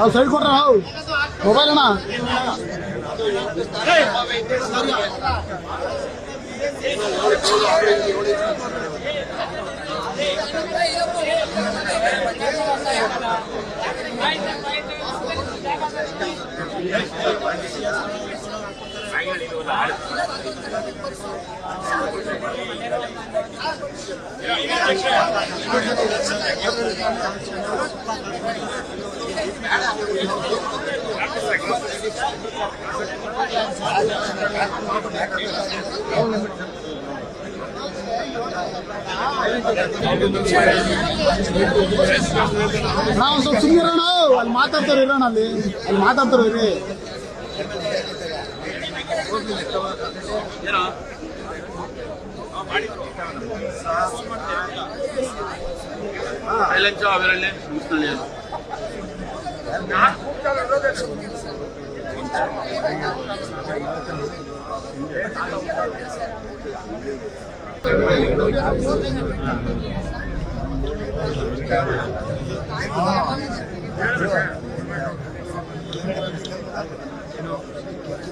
ಅವ್ ಸೈಡ್ ಕೊಟ್ರ ಅವ್ ಮೊಬೈಲ್ ಅಣ್ಣ. ನಾವು ಸ್ವಲ್ಪ ಸುಮ್ಮನೆ ಇರೋಣ ಅಲ್ಲಿ ಮಾತಾಡ್ತಾರೆ ಇರೋಣ ಅಲ್ಲಿ. ಅಲ್ಲಿ ಮಾತಾಡ್ತಾರೆ ಸೈಲೆನ್ಸು ಅವೆರಲ್ಲೇ ಮುಗಿಸ್ಕೊಳ್ಳಿ ಇವ್ರು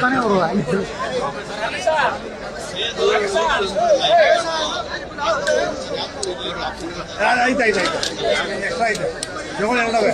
ತಾನೇ ಅವರು ಆಯ್ತು ಆಯ್ತು ಆಯ್ತು ಎಕ್ಸ್ಟ್ರಾ ಆಯ್ತು ಜಗಳ ಎರಡವೆ